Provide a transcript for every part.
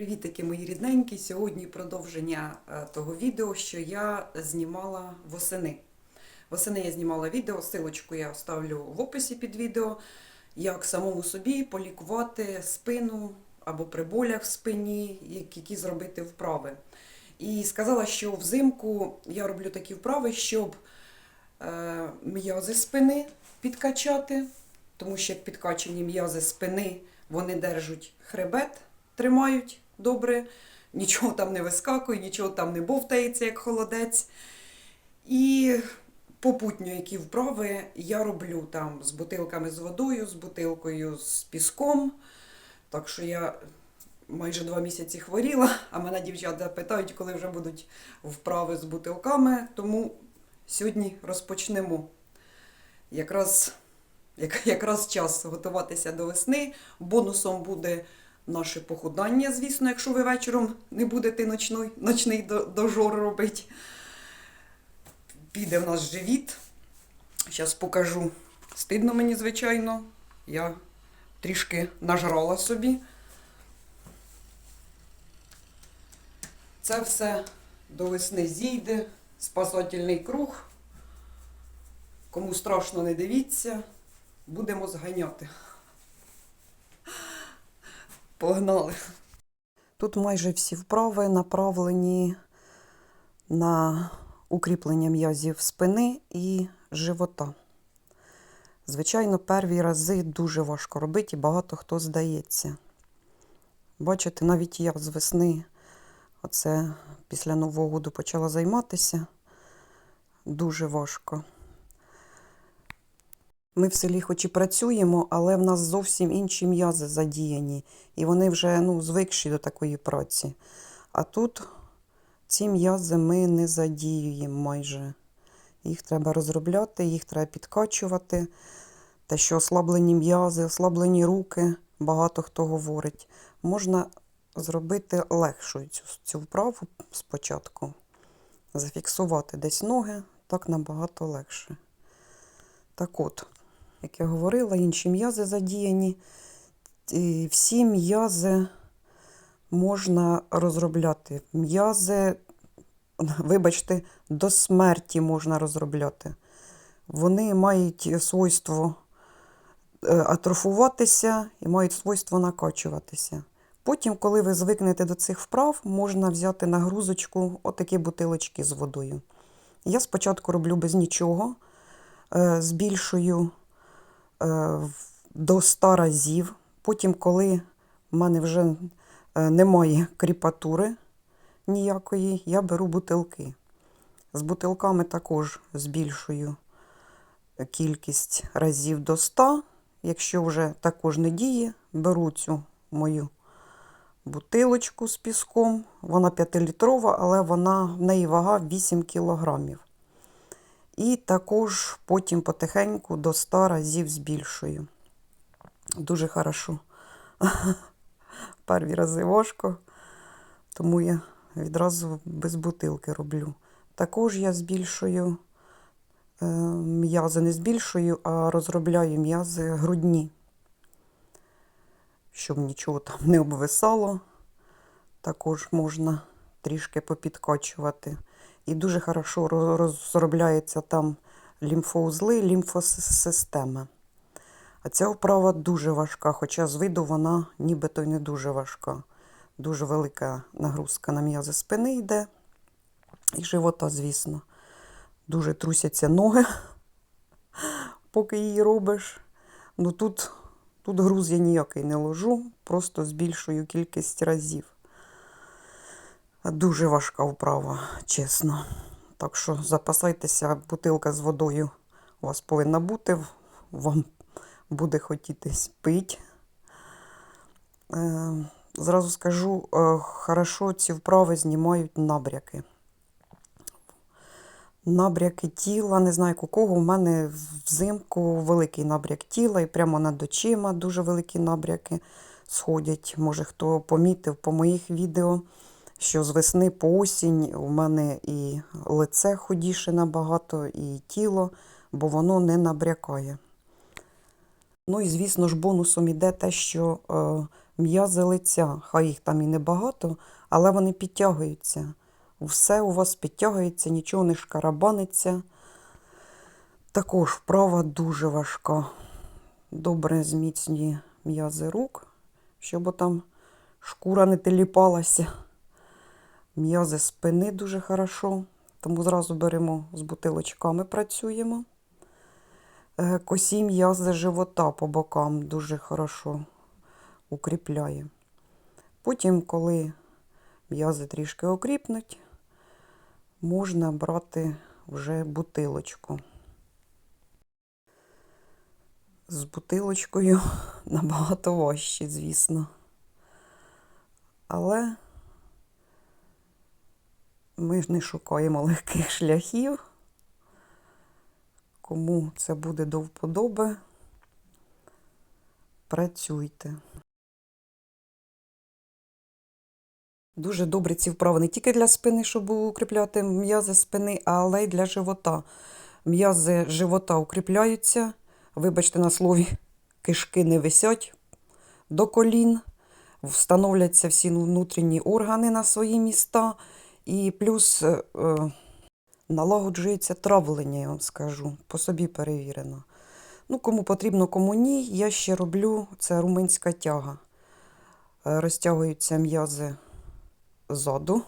Привітики, мої рідненькі. Сьогодні продовження е, того відео, що я знімала восени. Восени я знімала відео, силочку я оставлю в описі під відео, як самому собі полікувати спину або при болях в спині, які зробити вправи. І сказала, що взимку я роблю такі вправи, щоб е, м'язи спини підкачати, тому що як підкачані м'язи спини, вони держать хребет, тримають добре, нічого там не вискакує, нічого там не бовтається, як холодець. І попутньо, які вправи я роблю там з бутилками з водою, з бутилкою з піском. Так що я майже два місяці хворіла, а мене дівчата питають, коли вже будуть вправи з бутилками. Тому сьогодні розпочнемо. Якраз, як, якраз час готуватися до весни. Бонусом буде наше похудання, звісно, якщо ви вечором не будете ночний, ночний дожор робити. Піде в нас живіт. Зараз покажу. Стидно мені, звичайно. Я трішки нажрала собі. Це все до весни зійде. Спасательний круг. Кому страшно, не дивіться. Будемо зганяти. Погнали. Тут майже всі вправи направлені на укріплення м'язів спини і живота. Звичайно, перві рази дуже важко робити і багато хто здається. Бачите, навіть я з весни, оце після Нового року почала займатися. Дуже важко. Ми в селі хоч і працюємо, але в нас зовсім інші м'язи задіяні, і вони вже ну, звикші до такої праці. А тут ці м'язи ми не задіюємо майже. Їх треба розробляти, їх треба підкачувати. Те, що ослаблені м'язи, ослаблені руки, багато хто говорить. Можна зробити легшою цю, цю вправу спочатку. Зафіксувати десь ноги, так набагато легше. Так от, як я говорила, інші м'язи задіяні. Всі м'язи можна розробляти. М'язи, вибачте, до смерті можна розробляти. Вони мають свойство е, атрофуватися і мають свойство накачуватися. Потім, коли ви звикнете до цих вправ, можна взяти на грузочку отакі бутилочки з водою. Я спочатку роблю без нічого, е, збільшую до 100 разів. Потім, коли в мене вже е, немає кріпатури ніякої, я беру бутилки. З бутилками також збільшую кількість разів до 100. Якщо вже також не діє, беру цю мою бутилочку з піском. Вона 5-літрова, але вона, в неї вага 8 кілограмів. І також потім потихеньку до 100 разів збільшую. Дуже хорошо. Перві рази важко, тому я відразу без бутилки роблю. Також я збільшую е, м'язи, не збільшую, а розробляю м'язи грудні, щоб нічого там не обвисало. Також можна трішки попідкачувати. І дуже хорошо ро- розробляється там лімфоузли, лімфосистема. А ця вправа дуже важка, хоча з виду вона нібито й не дуже важка. Дуже велика нагрузка на м'язи спини йде. І живота, звісно. Дуже трусяться ноги, поки її робиш. Ну тут, тут груз я ніякий не ложу, просто збільшую кількість разів. Дуже важка вправа, чесно. Так що запасайтеся, бутилка з водою у вас повинна бути. Вам буде хотітись пити. Е, зразу скажу, е, хорошо ці вправи знімають набряки. Набряки тіла, не знаю, у кого. У мене взимку великий набряк тіла і прямо над очима дуже великі набряки сходять. Може, хто помітив по моїх відео, що з весни по осінь у мене і лице худіше набагато, і тіло, бо воно не набрякає. Ну і звісно ж, бонусом іде те, що е, м'язи лиця. Хай їх там і небагато, але вони підтягуються. Все у вас підтягується, нічого не шкарабаниться. Також вправа дуже важка. Добре зміцнює м'язи рук, щоб там шкура не теліпалася. М'язи спини дуже хорошо, тому зразу беремо з бутилочками, працюємо. Е, Косі м'язи живота по бокам дуже хорошо укріпляє. Потім, коли м'язи трішки окріпнуть, можна брати вже бутилочку. З бутилочкою набагато важче, звісно. Але ми ж не шукаємо легких шляхів. Кому це буде до вподоби, працюйте. Дуже добре ці вправи не тільки для спини, щоб укріпляти м'язи спини, але й для живота. М'язи живота укріпляються. Вибачте на слові, кишки не висять до колін, встановляться всі внутрішні органи на свої міста. І плюс е, налагоджується травлення, я вам скажу, по собі перевірено. Ну, кому потрібно, кому ні. Я ще роблю це румунська тяга. Е, Розтягуються м'язи ззаду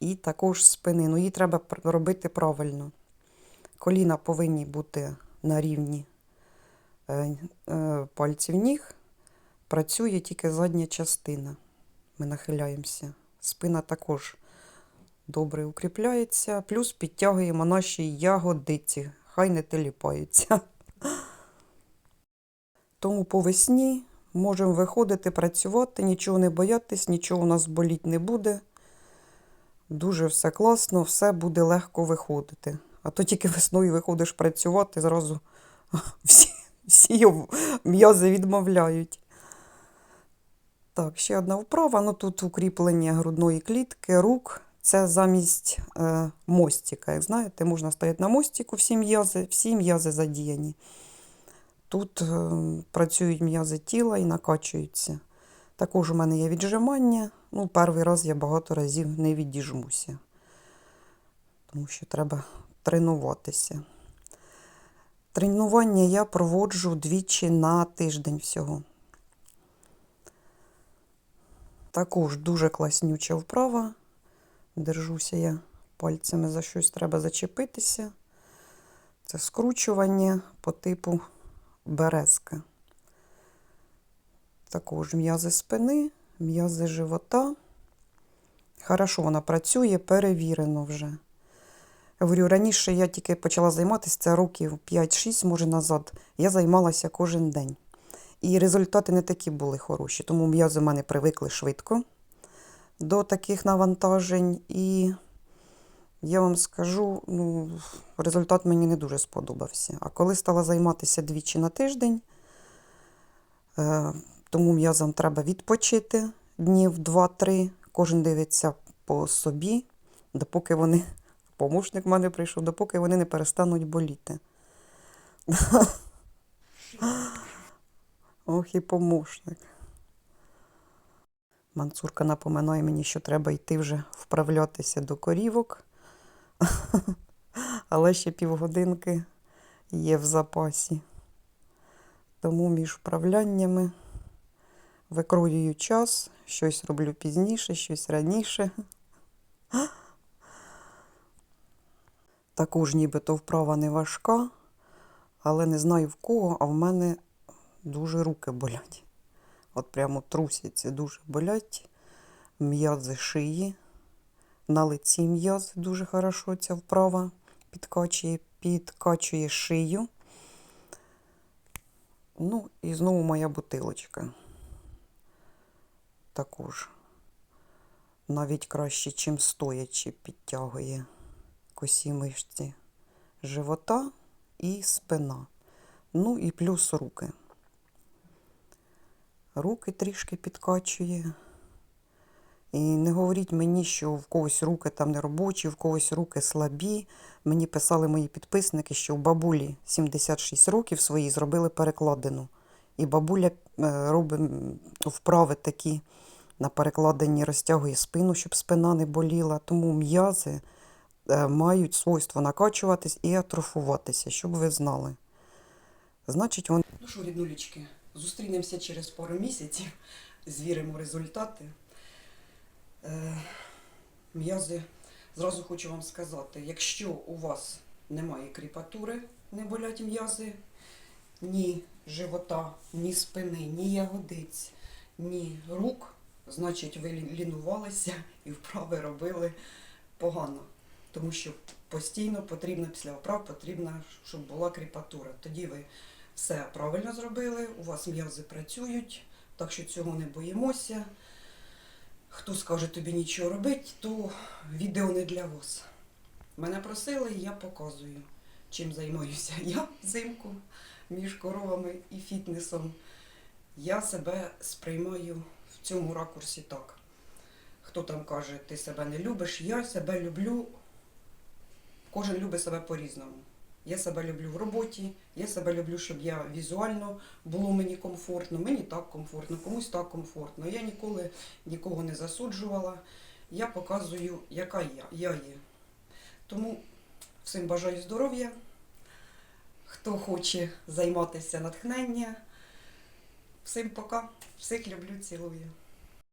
і також спини. Ну, її треба робити правильно. Коліна повинні бути на рівні е, пальців ніг. Працює тільки задня частина. Ми нахиляємося. Спина також добре укріпляється, плюс підтягуємо наші ягодиці, хай не теліпаються. Тому по весні можемо виходити, працювати, нічого не боятись, нічого у нас боліть не буде. Дуже все класно, все буде легко виходити. А то тільки весною виходиш працювати, зразу всі, всі м'язи відмовляють. Так, ще одна вправа. Ну тут укріплення грудної клітки, рук. Це замість е, мостика. Як знаєте, можна стояти на мостику, всі м'язи, всі м'язи задіяні. Тут е, працюють м'язи тіла і накачуються. Також у мене є віджимання. Ну, перший раз я багато разів не відіжмуся, тому що треба тренуватися. Тренування я проводжу двічі на тиждень всього. Також дуже класнюча вправа. Держуся я пальцями за щось треба зачепитися. Це скручування по типу березка. Також м'язи спини, м'язи живота. Хорошо вона працює, перевірено вже. Говорю, раніше я тільки почала займатися, це років 5-6, може назад. Я займалася кожен день. І результати не такі були хороші, тому м'язи в мене привикли швидко до таких навантажень. І я вам скажу, ну, результат мені не дуже сподобався. А коли стала займатися двічі на тиждень, е, тому м'язам треба відпочити днів 2-3. Кожен дивиться по собі, допоки вони, помощник в мене прийшов, допоки вони не перестануть боліти. Ох і помощник. Мансурка напоминає мені, що треба йти вже вправлятися до корівок. Але ще півгодинки є в запасі. Тому між вправляннями викроюю час, щось роблю пізніше, щось раніше. Також нібито вправа не важка, але не знаю в кого, а в мене дуже руки болять. От прямо трусяться, дуже болять. М'язи шиї. На лиці м'язи дуже хорошо ця вправа підкачує, підкачує шию. Ну, і знову моя бутилочка. Також навіть краще, чим стоячи, підтягує косі мишці живота і спина. Ну і плюс руки. Руки трішки підкачує. І не говоріть мені, що в когось руки там не робочі, в когось руки слабі. Мені писали мої підписники, що у бабулі 76 років свої зробили перекладину. І бабуля е, робить вправи такі на перекладенні, розтягує спину, щоб спина не боліла. Тому м'язи е, мають свойство накачуватись і атрофуватися, щоб ви знали. Значить, вони. Ну що, ріднулічки, зустрінемося через пару місяців, звіримо результати. Е, м'язи, зразу хочу вам сказати, якщо у вас немає кріпатури, не болять м'язи, ні живота, ні спини, ні ягодиць, ні рук, значить ви лінувалися і вправи робили погано. Тому що постійно потрібно після вправ потрібно, щоб була кріпатура. Тоді ви все правильно зробили, у вас м'язи працюють, так що цього не боїмося. Хто скаже тобі нічого робити, то відео не для вас. Мене просили, і я показую, чим займаюся я взимку між коровами і фітнесом. Я себе сприймаю в цьому ракурсі так. Хто там каже, ти себе не любиш, я себе люблю. Кожен любить себе по-різному. Я себе люблю в роботі, я себе люблю, щоб я візуально було мені комфортно, мені так комфортно, комусь так комфортно. Я ніколи нікого не засуджувала. Я показую, яка я, я є. Тому всім бажаю здоров'я. Хто хоче займатися натхнення. Всім пока. Всіх люблю, цілую.